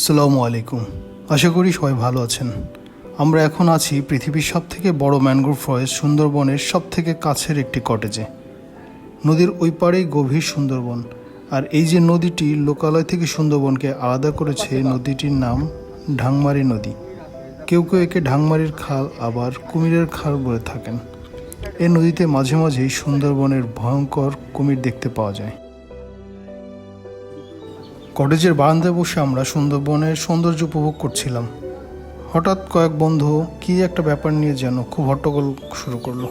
আসসালামু আলাইকুম। আশা করি সবাই ভালো আছেন। আমরা এখন আছি পৃথিবীর সবথেকে বড় ম্যানগ্রোভ ফরেস্ট সুন্দরবনের সবথেকে কাছের একটি কটেজে। নদীর ওই পাড়েই গভীর সুন্দরবন। আর এই যে নদীটি লোকালয় থেকে সুন্দরবনকে আলাদা করেছে, নদীটির নাম ঢাংমারি নদী। কেউ কেউ একে ঢাংমারির খাল, আবার কুমিরের খাল বলে থাকেন। এই নদীতে মাঝে মাঝেই সুন্দরবনের ভয়ঙ্কর কুমির দেখতে পাওয়া যায়। কটেজের বারান্দায় বসে আমরা সুন্দরবনের সৌন্দর্য উপভোগ করছিলাম। হঠাৎ কয়েক বন্ধু কি একটা ব্যাপার নিয়ে যেন খুব হট্টগোল শুরু করল।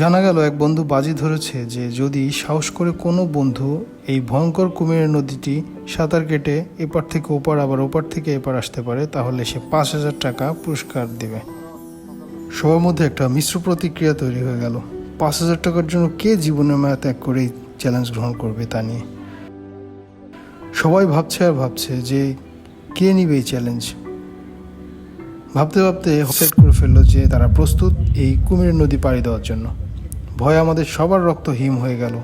জানা গেল এক বন্ধু বাজি ধরেছে যে যদি সাহস করে কোনো বন্ধু এই ভয়ঙ্কর কুমিরের নদীটি সাঁতার কেটে এপার থেকে ওপার, আবার ওপার থেকে এপার আসতে পারে, তাহলে সে পাঁচ হাজার টাকা পুরস্কার দেবে। সবার মধ্যে একটা মিশ্র প্রতিক্রিয়া তৈরি হয়ে গেল। পাঁচ হাজার টাকার জন্য কে জীবনের মায়া ত্যাগ করে চ্যালেঞ্জ গ্রহণ করবে তা নিয়ে? সবাই ভাবছে আর ভাবছে যে কে নিবে এই চ্যালেঞ্জ ভাবতে ভাবতে সেট করে ফেলল যে তারা প্রস্তুত এই কুমিরের নদী পাড়ি দেওয়ার জন্য। ভয় আমাদের সবার রক্ত হিম হয়ে গেল।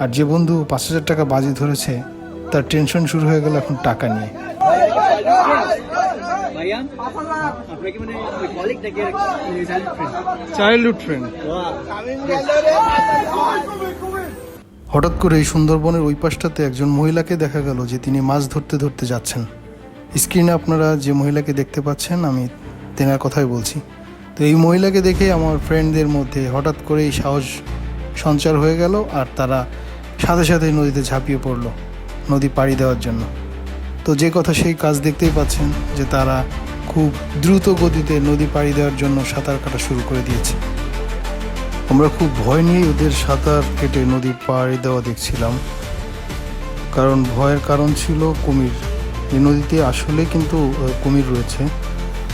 আর যে বন্ধু পাঁচ হাজার টাকা বাজি ধরেছে, তার টেনশন শুরু হয়ে গেল এখন টাকা নিয়ে। আপনার কি মানে কলিগ নাকি চাইল্ডহুড ফ্রেন্ড হঠাৎ করে এই সুন্দরবনের ওই পাশটাতে একজন মহিলাকে দেখা গেল যে তিনি মাছ ধরতে ধরতে যাচ্ছেন। স্ক্রিনে আপনারা যে মহিলাকে দেখতে পাচ্ছেন আমি তেনার কথাই বলছি। তো এই মহিলাকে দেখে আমার ফ্রেন্ডদের মধ্যে হঠাৎ করে এই সাহস সঞ্চার হয়ে গেল আর তারা সাথে সাথে নদীতে ঝাঁপিয়ে পড়ল নদী পাড়ি দেওয়ার জন্য। তো যে কথা সেই কাজ দেখতেই পাচ্ছেন যে তারা খুব দ্রুত গতিতে নদী পাড়ি দেওয়ার জন্য সাঁতার কাটা শুরু করে দিয়েছে। আমরা খুব ভয় নিয়ে ওদের সাঁতার কেটে নদী পাড়ি দেওয়া দেখছিলাম। কারণ ভয়ের কারণ ছিল কুমির। এই নদীতে আসলে কিন্তু কুমির রয়েছে।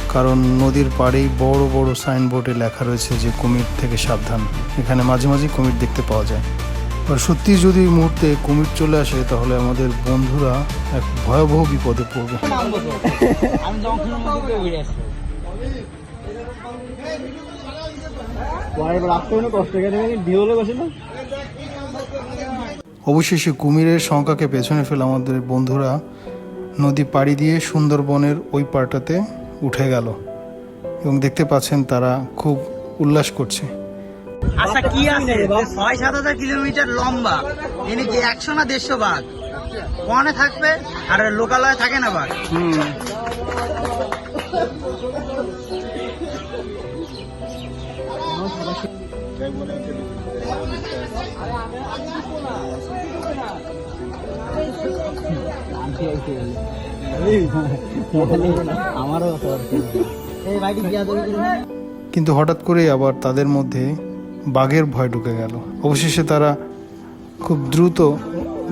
কারণ নদীর পাড়েই বড় বড় সাইনবোর্ডে লেখা রয়েছে যে কুমির থেকে সাবধান। এখানে মাঝে মাঝে কুমির দেখতে পাওয়া যায়। সত্যি যদি মুহূর্তে কুমির চলে আসে, তাহলে আমাদের বন্ধুরা এক ভয়াবহ বিপদে পড়বে। অবশেষে কুমিরের সংখ্যাকে পেছনে ফেলে আমাদের বন্ধুরা নদী পাড়ি দিয়ে সুন্দরবনের ওই পাড়টাতে উঠে গেল। এবং দেখতে পাচ্ছেন তারা খুব উল্লাস করছে। আচ্ছা কি আছে? ছয় সাত হাজার কিলোমিটার লম্বা। এনে কি একশো না দেড়শো বাঘ? ওখানে থাকবে? আর লোকালয়ে থাকে না বাঘ? আমারও কিন্তু হঠাৎ করেই আবার তাদের মধ্যে বাঘের ভয় ঢুকে গেল। অবশেষে তারা খুব দ্রুত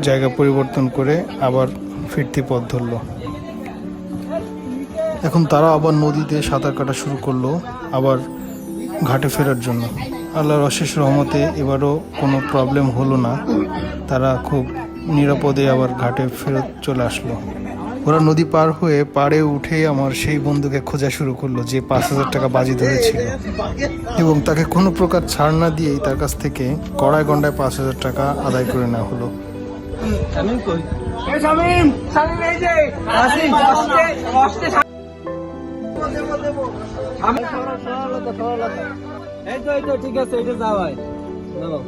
জায়গা পরিবর্তন করে আবার ফিরতি পথ ধরল। এখন তারা আবার নদীতে সাঁতার কাটা শুরু করল, আবার ঘাটে ফেরার জন্য। আল্লাহর অশেষ রহমতে এবারও কোনো প্রবলেম হলো না। তারা খুব নিরাপদে আবার ঘাটে ফেরত চলে আসলো। ওরা নদী পার হয়ে পাড়ে উঠে আমার সেই বন্ধুকে খোঁজা শুরু করল, যে পাঁচ হাজার টাকা বাজি ধরেছিল। এবং তাকে কোনো প্রকার ছাড় না দিয়েই তার কাছ থেকে কড়ায় গন্ডায় পাঁচ হাজার টাকা আদায় করে নেওয়া হলো। ঠিক আছে এটা যাও ভাই নাও।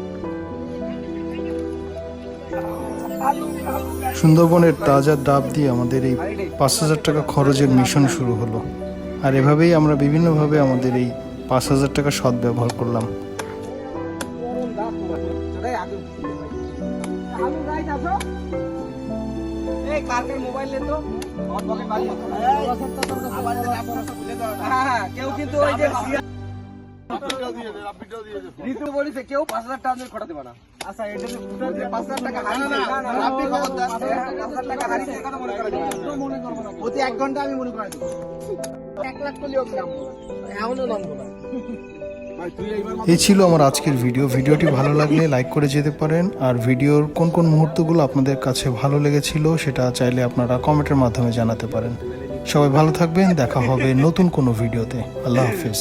সুন্দরবনের তাজা ডাব দিয়ে আমাদের এই পাঁচ হাজার টাকা খরচের মিশন শুরু হলো। আর এভাবেই আমরা বিভিন্নভাবে আমাদের এই পাঁচ হাজার টাকা করলাম। আমার পকেট বাড়ি হ্যাঁ হ্যাঁ কেউ কিন্তু ঋতু বলিছে কেউ পাঁচ হাজার টাকা দিয়ে খটাতে না আচ্ছা এটা যে ফুটার যে পাঁচ হাজার টাকা হারিয়েছে না না পাঁচ হাজার টাকা হারিয়েছে কথা মনে করা মনে করব না প্রতি এক ঘণ্টা আমি মনে করা দেবো এক লাখ করলেও আমি এমনও নামবো এই ছিল আমার আজকের ভিডিও ভিডিওটি ভালো লাগলে লাইক করে যেতে পারেন আর ভিডিওর কোন কোন মুহূর্তগুলো আপনাদের কাছে ভালো লেগেছিল সেটা চাইলে আপনারা কমেন্টের মাধ্যমে জানাতে পারেন সবাই ভালো থাকবেন দেখা হবে নতুন কোনো ভিডিওতে আল্লাহ হাফিজ